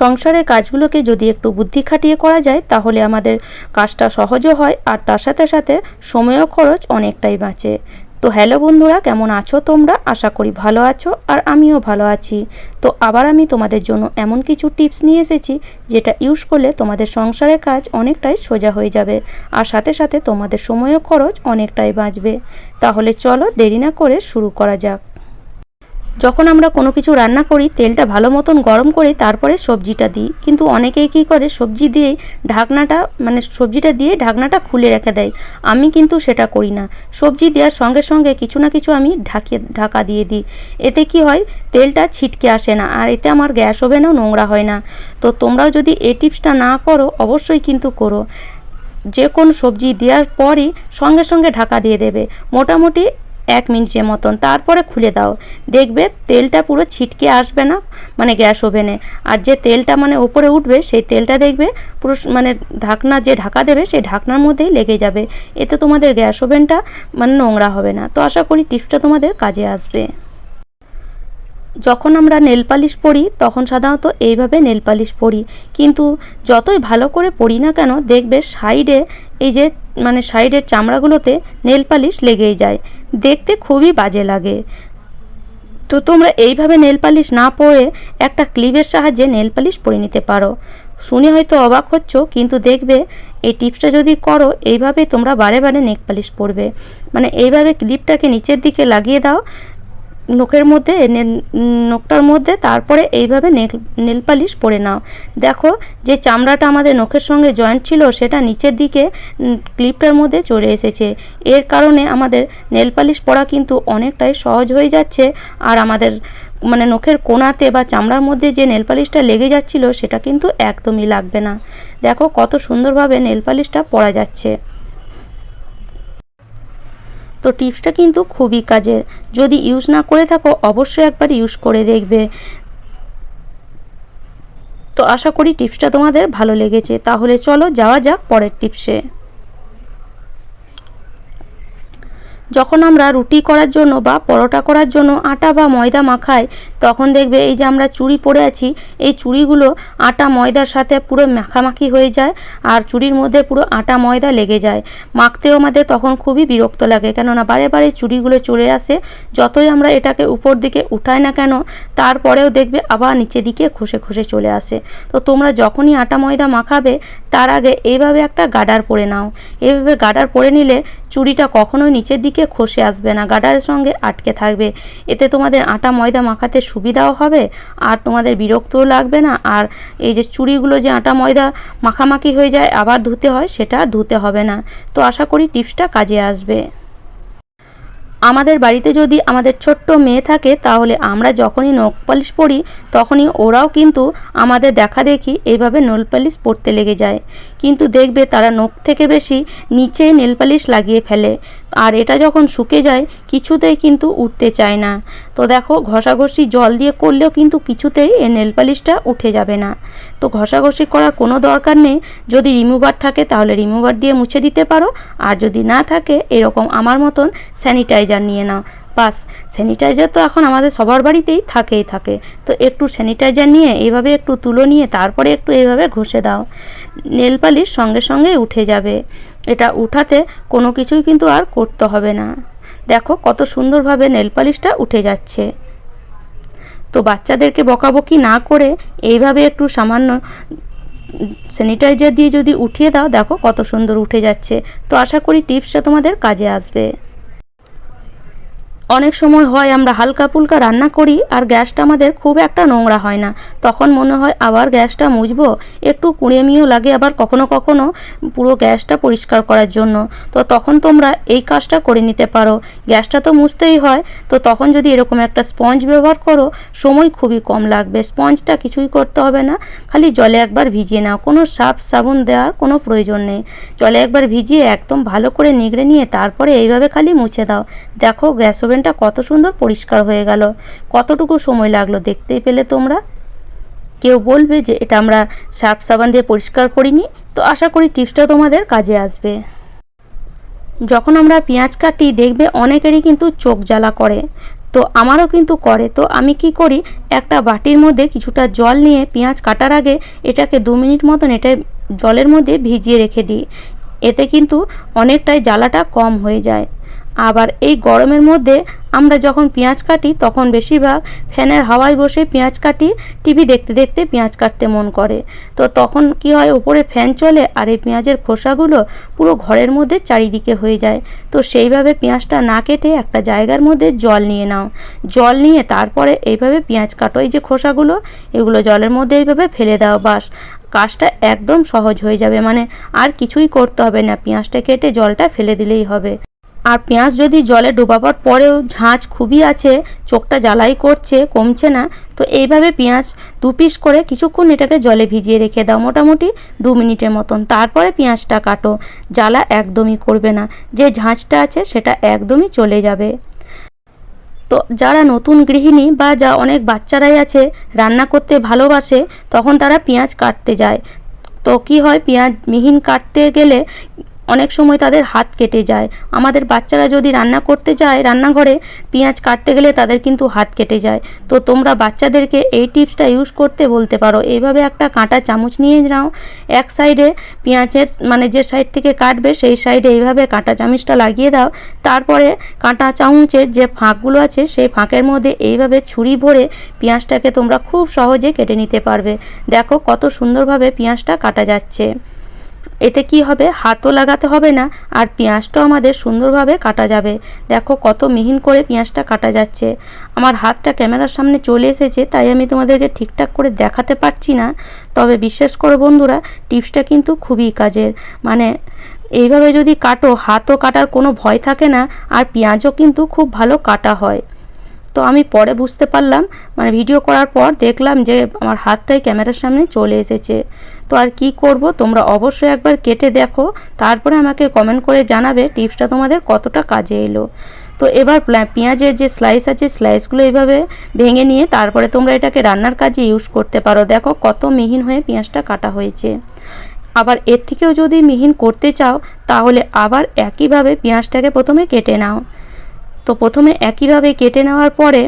সংসারের কাজগুলোকে যদি একটু বুদ্ধি খাটিয়ে করা যায়, তাহলে আমাদের কাজটা সহজও হয়, আর তার সাথে সাথে সময়ও খরচ অনেকটাই বাঁচে। তো হ্যালো বন্ধুরা, কেমন আছো তোমরা? আশা করি ভালো আছো, আর আমিও ভালো আছি। তো আবার আমি তোমাদের জন্য এমন কিছু টিপস নিয়ে এসেছি, যেটা ইউজ করলে তোমাদের সংসারের কাজ অনেকটাই সোজা হয়ে যাবে, আর সাথে সাথে তোমাদের সময়ও খরচ অনেকটাই বাঁচবে। তাহলে চলো দেরি না করে শুরু করা যাক। যখন আমরা কোনো কিছু রান্না করি, তেলটা ভালো মতন গরম করে তারপরে সবজিটা দিই। কিন্তু অনেকেই কী করে, সবজি দিয়েই ঢাকনাটা মানে সবজিটা দিয়ে ঢাকনাটা খুলে রেখে দেয়। আমি কিন্তু সেটা করি না। সবজি দেওয়ার সঙ্গে সঙ্গে কিছু না কিছু আমি ঢাকিয়ে, ঢাকা দিয়ে দিই। এতে কি হয়, তেলটা ছিটকে আসে না। আর এতে আমার গ্যাস ওভেনও নোংরা হয় না। তো তোমরাও যদি এই টিপসটা না করো, অবশ্যই কিন্তু করো। যে কোনো সবজি দেওয়ার পরই সঙ্গে সঙ্গে ঢাকা দিয়ে দেবে। মোটামুটি এক মিনিটের মতন। তারপরে খুলে দাও। দেখবে তেলটা পুরো ছিটকে আসবে না মানে গ্যাস ওভেনে। আর যে তেলটা মানে ওপরে উঠবে, সেই তেলটা দেখবে পুরো মানে ঢাকনা যে ঢাকা দেবে, সেই ঢাকনার মধ্যেই লেগে যাবে। এতে তোমাদের গ্যাস ওভেনটা মানে নোংরা হবে না। তো আশা করি টিপসটা তোমাদের কাজে আসবে। যখন আমরা নেল পালিশ পরি, তখন সাধারণত এইভাবে নেল পালিশ পরি। কিন্তু যতই ভালো করে পরি না কেন, দেখবে সাইডে এই যে মানে সাইডের চামড়াগুলোতে নেল পালিশ লেগেই যায়। দেখতে খুবই বাজে লাগে। তো তোমরা এইভাবে নেল পালিশ না পরে একটা ক্লিপের সাহায্যে নেল পালিশ পরে নিতে পারো। শুনে হয়তো অবাক হচ্ছ, কিন্তু দেখবে এই টিপসটা যদি করো, এইভাবে তোমরা বারে বারে নেক পালিশ পরবে। মানে এইভাবে ক্লিপটাকে নিচের দিকে লাগিয়ে দাও নখের মধ্যে নখটার মধ্যে, তারপরে এইভাবে নেল নেল পালিশ পরে নাও। দেখো যে চামড়াটা আমাদের নখের সঙ্গে জয়েন্ট ছিল, সেটা নিচের দিকে ক্লিপটার মধ্যে চলে এসেছে। এর কারণে আমাদের নেল পালিশ পরা কিন্তু অনেকটাই সহজ হয়ে যাচ্ছে। আর আমাদের মানে নখের কোনাতে বা চামড়ার মধ্যে যে নেল পালিশটা লেগে যাচ্ছিল, সেটা কিন্তু একদমই লাগবে না। দেখো কত সুন্দরভাবে নেল পালিশটা পরা যাচ্ছে। তো টিপসটা কিন্তু খুবই কাজের। যদি ইউজ না করে থাকো, অবশ্যই একবার ইউজ করে দেখবে। তো আশা করি টিপসটা তোমাদের ভালো লেগেছে। তাহলে চলো যাওয়া যাক পরের টিপসে। যখন আমরা রুটি করার জন্য বা পরোটা করার জন্য আটা বা ময়দা মাখাই, তখন দেখবে এই যে আমরা চুড়ি পরে আছি, এই চুড়িগুলো আটা ময়দার সাথে পুরো মাখামাখি হয়ে যায় আর চুড়ির মধ্যে পুরো আটা ময়দা লেগে যায়। মাখতেও আমাদের তখন খুবই বিরক্ত লাগে কেননা বারে বারে চুড়িগুলো চলে আসে, যতই আমরা এটাকে উপর দিকে উঠাই না কেন, তারপরেও দেখবে আবার নিচে দিকে খসে খসে চলে আসে। তো তোমরা যখনই আটা ময়দা মাখাবে, তার আগে এইভাবে একটা গাডার পরে নাও। এইভাবে গাডার পরে নিলে চুড়িটা কখনোই নিচের দিকে খসে আসবে না, গাডারের সঙ্গে আটকে থাকবে। এতে তোমাদের আটা ময়দা মাখাতে সুবিধাও হবে, আর তোমাদের বিরক্তও লাগবে না। আর এই যে চুড়িগুলো যে আটা ময়দা মাখামাখি হয়ে যায়, আবার ধুতে হয়, সেটা ধুতে হবে না। তো আশা করি টিপসটা কাজে আসবে। আমাদের বাড়িতে যদি আমাদের ছোট্ট মেয়ে থাকে, তাহলে আমরা যখনই নখ পালিশ পরি, তখনই ওরাও কিন্তু আমাদের দেখা দেখি এইভাবে নেল পালিশ পরতে লেগে যায়। কিন্তু দেখবে তারা নখ থেকে বেশি নিচে নেল পালিশ লাগিয়ে ফেলে। আর এটা যখন শুকে যায়, কিছুতেই কিন্তু উঠতে চায় না। তো দেখো, ঘষাঘষি জল দিয়ে করলেও কিন্তু কিছুতেই এই নেল পালিশটা উঠে যাবে না। তো ঘষাঘষি করার কোনো দরকার নেই। যদি রিমুভার থাকে, তাহলে রিমুভার দিয়ে মুছে দিতে পারো। আর যদি না থাকে, এরকম আমার মতন স্যানিটাইজার নিয়ে নাও। বাস স্যানিটাইজার তো এখন আমাদের সবার বাড়িতেই থাকেই থাকে। তো একটু স্যানিটাইজার নিয়ে এইভাবে একটু তুলো নিয়ে, তারপরে একটু এইভাবে ঘষে দাও। নেল পালিশ সঙ্গে সঙ্গে উঠে যাবে। এটা উঠাতে কোনো কিছুই কিন্তু আর করতে হবে না। দেখো কত সুন্দরভাবে নেল পালিশটা উঠে যাচ্ছে। তো বাচ্চাদেরকে বকাবকি না করে এইভাবে একটু সামান্য স্যানিটাইজার দিয়ে যদি উঠিয়ে দাও, দেখো কত সুন্দর উঠে যাচ্ছে। তো আশা করি টিপসটা তোমাদের কাজে আসবে। অনেক সময় হয় আমরা হালকা ফুলকা রান্না করি আর গ্যাসটা আমাদের খুব একটা নোংরা হয় না। তখন মনে হয় আবার গ্যাসটা মুছবো, একটু কুড়েমিও লাগে আবার কখনো কখনো পুরো গ্যাসটা পরিষ্কার করার জন্য। তো তখন তোমরা এই কাজটা করে নিতে পারো। গ্যাসটা তো মুছতেই হয়, তো তখন যদি এরকম একটা স্পঞ্জ ব্যবহার করো, সময় খুবই কম লাগবে। স্পঞ্জটা কিছুই করতে হবে না, খালি জলে একবার ভিজিয়ে নাও। কোনো সাপ সাবুন দেওয়ার কোনো প্রয়োজন নেই। জলে একবার ভিজিয়ে একদম ভালো করে নিগড়ে নিয়ে তারপরে এইভাবে খালি মুছে দাও। দেখো গ্যাস ওভেনটা কত সুন্দর পরিষ্কার হয়ে গেল। কতটুকু সময় লাগল দেখতেই পেলে তোমরা? কেউ বলবে যে এটা আমরা সার্ফ সাবান দিয়ে পরিষ্কার করিনি, তো আশা করি টিপসটা তোমাদের কাজে আসবে। যখন আমরা পেঁয়াজ কাটি, দেখবে অনেকেরই কিন্তু চোখ জ্বালা করে। তো আমারও কিন্তু করে। তো আমি কি করি, একটা বাটির মধ্যে কিছুটা জল নিয়ে পেঁয়াজ কাটার আগে এটাকে দু মিনিট মতন এটা জলের মধ্যে ভিজিয়ে রেখে দিই। এতে কিন্তু অনেকটাই জ্বালাটা কম হয়ে যায়। আবার এই গরমের মধ্যে আমরা যখন পেঁয়াজ কাটি, তখন বেশিরভাগ ফ্যানের হাওয়ায় বসে পেঁয়াজ কাটি, টিভি দেখতে দেখতে পেঁয়াজ কাটতে মন করে। তো তখন কি হয় উপরে ফ্যান চলে আর এই পেঁয়াজের খোসাগুলো পুরো ঘরের মধ্যে চারিদিকে হয়ে যায়। তো সেইভাবে পেঁয়াজটা না কেটে একটা জায়গার মধ্যে জল নিয়ে নাও। জল নিয়ে তারপরে এইভাবে পেঁয়াজ কাটো। এই যে খোসাগুলো, এগুলো জলের মধ্যে এইভাবে ফেলে দাও বাস। কাজটা একদম সহজ হয়ে যাবে। মানে আর কিছুই করতে হবে না। পেঁয়াজটা কেটে জলটা ফেলে দিলেই হবে। আর পেঁয়াজ যদি জলে ডোবাবার পরেও ঝাঁঝ খুবই আছে, চোখটা জ্বালাই করছে, কমছে না, তো এইভাবে পেঁয়াজ দু পিস করে কিছুক্ষণ এটাকে জলে ভিজিয়ে রেখে দাও মোটামুটি দু মিনিটের মতন। তারপরে পেঁয়াজটা কাটো, জ্বালা একদমই করবে না, যে ঝাঁঝটা আছে সেটা একদমই চলে যাবে। তো যারা নতুন গৃহিণী বা যা অনেক বাচ্চারাই আছে, রান্না করতে ভালোবাসে, তখন তারা পেঁয়াজ কাটতে যায়। তো কি হয়, পেঁয়াজ মিহিন কাটতে গেলে অনেক সময় তাদের হাত কেটে যায়। আমাদের বাচ্চারা যদি রান্না করতে যায় রান্নাঘরে, পেঁয়াজ কাটতে গেলে তাদের কিন্তু হাত কেটে যায়। তো তোমরা বাচ্চাদেরকে এই টিপসটা ইউজ করতে বলতে পারো। এইভাবে একটা কাঁটা চামচ নিয়ে নাও। এক সাইডে পেঁয়াজের মানে যে সাইড থেকে কাটবে সেই সাইডে এইভাবে কাঁটা চামচটা লাগিয়ে দাও। তারপরে কাঁটা চামচের যে ফাঁকগুলো আছে সেই ফাঁকের মধ্যে এইভাবে ছুরি ভরে পেঁয়াজটাকে তোমরা খুব সহজে কেটে নিতে পারবে। দেখো কত সুন্দরভাবে পেঁয়াজটা কাটা যাচ্ছে। এতে কি হবে? হাতও লাগাতে হবে না, আর পেঁয়াজটাও আমাদের সুন্দরভাবে কাটা যাবে। দেখো কত মিহিন করে পেঁয়াজটা কাটা যাচ্ছে। আমার হাতটা ক্যামেরার সামনে চলে এসেছে, তাই আমি তোমাদেরকে ঠিকঠাক করে দেখাতে পারছি না। তবে বিশ্বাস করো বন্ধুরা, টিপসটা কিন্তু খুবই কাজের। মানে এইভাবে যদি কাটো, হাতও কাটার কোনো ভয় থাকে না, আর পেঁয়াজও কিন্তু খুব ভালো কাটা হয়। তো আমি পরে বুঝতে পারলাম। মানে ভিডিও করার পর দেখলাম যে আমার হাতটাই ক্যামেরার সামনে চলে এসেছে। তো আর কি করব? তোমরা অবশ্যই একবার কেটে দেখো। তারপরে আমাকে কমেন্ট করে জানাবে টিপসটা তোমাদের কতটা কাজে এলো। তো এবার পেঁয়াজের যে স্লাইস আছে স্লাইসগুলো এইভাবে ভেঙে নিয়ে তারপরে তোমরা এটাকে রান্নার কাজে ইউজ করতে পারো। দেখো কত মিহিন হয়ে পেঁয়াজটা কাটা হয়েছে। আবার এর থেকেও যদি মিহিন করতে চাও, তাহলে আবার একইভাবে পেঁয়াজটাকে প্রথমে কেটে নাও। তো প্রথমে একইভাবে কেটে নেওয়ার পরে,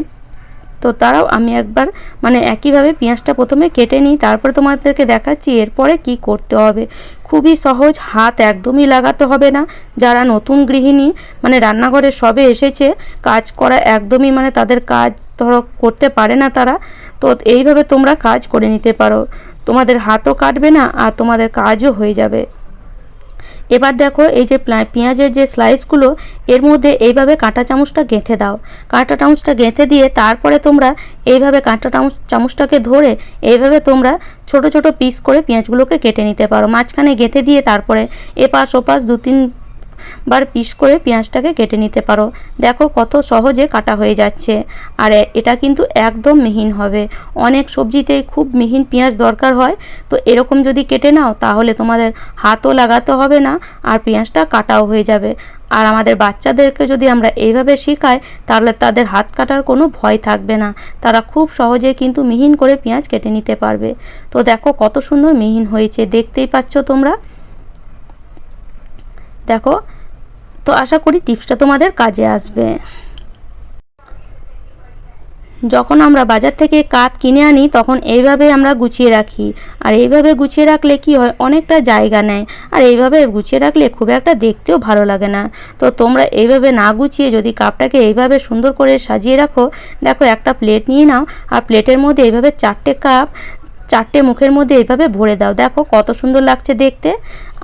তো তারাও আমি একবার মানে একইভাবে পেঁয়াজটা প্রথমে কেটে নিই, তারপরে তোমাদেরকে দেখাচ্ছি এরপরে কি করতে হবে। খুবই সহজ, হাত একদমই লাগাতে হবে না। যারা নতুন গৃহিণী মানে রান্নাঘরে সবে এসেছে, কাজ করা একদমই মানে তাদের কাজ ধরো করতে পারে না তারা, তো এইভাবে তোমরা কাজ করে নিতে পারো। তোমাদের হাতও কাটবে না আর তোমাদের কাজও হয়ে যাবে। এবার দেখো এই যে পেঁয়াজের যে স্লাইসগুলো এর মধ্যে এইভাবে কাঁটা চামচটা গেঁথে দাও। কাঁটা চামচটা গেঁথে দিয়ে তারপরে তোমরা এইভাবে কাঁটা চামচ, চামচটাকে ধরে এইভাবে তোমরা ছোট ছোট পিস করে পেঁয়াজগুলোকে কেটে নিতে পারো। মাঝখানে গেঁথে দিয়ে তারপরে এপাশ ওপাশ দু তিন বার পিস করে পেঁয়াজটাকে কেটে নিতে পারো। দেখো কত সহজে কাটা হয়ে যাচ্ছে। আর এটা কিন্তু একদম মিহিন হবে। অনেক সবজিতেই খুব মিহিন পেঁয়াজ দরকার হয়। তো এরকম যদি কেটে নাও, তাহলে তোমাদের হাতও লাগাতে হবে না আর পেঁয়াজটা কাটাও হয়ে যাবে। আর আমাদের বাচ্চাদেরকে যদি আমরা এইভাবে শেখাই, তাহলে তাদের হাত কাটার কোনো ভয় থাকবে না। তারা খুব সহজে কিন্তু মিহিন করে পেঁয়াজ কেটে নিতে পারবে। তো দেখো কত সুন্দর মিহিন হয়েছে। দেখতেই পাচ্ছ তোমরা? দেখো, তো আশা করি টিপসটা তোমাদের কাজে আসবে। যখন আমরা বাজার থেকে কাপ কিনে আনি, তখন এইভাবে আমরা গুছিয়ে রাখি। আর এইভাবে গুছিয়ে রাখলে কি হয়? অনেকটা জায়গা নেয়। আর এইভাবে গুছিয়ে রাখলে খুব একটা দেখতেও ভালো লাগে না। তো তোমরা এইভাবে না গুছিয়ে যদি কাপটাকে এইভাবে সুন্দর করে সাজিয়ে রাখো, দেখো একটা প্লেট নিয়ে নাও। আর প্লেটের মধ্যে এইভাবে চারটে কাপ চারটে মুখের মধ্যে এইভাবে ভরে দাও। দেখো কত সুন্দর লাগছে দেখতে।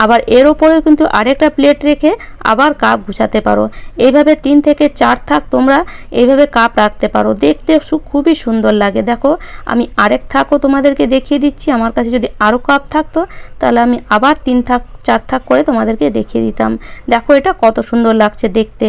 আবার এর ওপরেও কিন্তু আরেকটা প্লেট রেখে আবার কাপ গুছাতে পারো। এইভাবে তিন থেকে চার থাক তোমরা এইভাবে কাপ রাখতে পারো। দেখতে খুবই সুন্দর লাগে। দেখো আমি আরেক থাকও তোমাদেরকে দেখিয়ে দিচ্ছি। আমার কাছে যদি আরও কাপ থাকতো, তাহলে আমি আবার তিন থাক, চার থাক করে তোমাদেরকে দেখিয়ে দিতাম। দেখো এটা কত সুন্দর লাগছে দেখতে।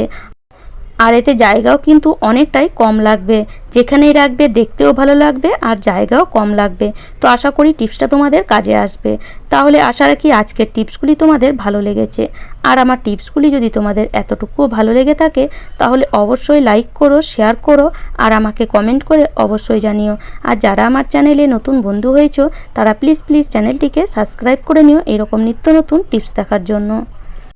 আর এতে জায়গাও কিন্তু অনেকটাই কম লাগবে। যেখানেই রাখবে, দেখতেও ভালো লাগবে আর জায়গাও কম লাগবে। তো আশা করি টিপসটা তোমাদের কাজে আসবে। তাহলে আশা রাখি আজকের টিপসগুলি তোমাদের ভালো লেগেছে। আর আমার টিপসগুলি যদি তোমাদের এতটুকুও ভালো লেগে থাকে, তাহলে অবশ্যই লাইক করো, শেয়ার করো আর আমাকে কমেন্ট করে অবশ্যই জানিও। আর যারা আমার চ্যানেলে নতুন বন্ধু হয়েছ, তারা প্লিজ প্লিজ চ্যানেলটিকে সাবস্ক্রাইব করে নিও এরকম নিত্য নতুন টিপস দেখার জন্য।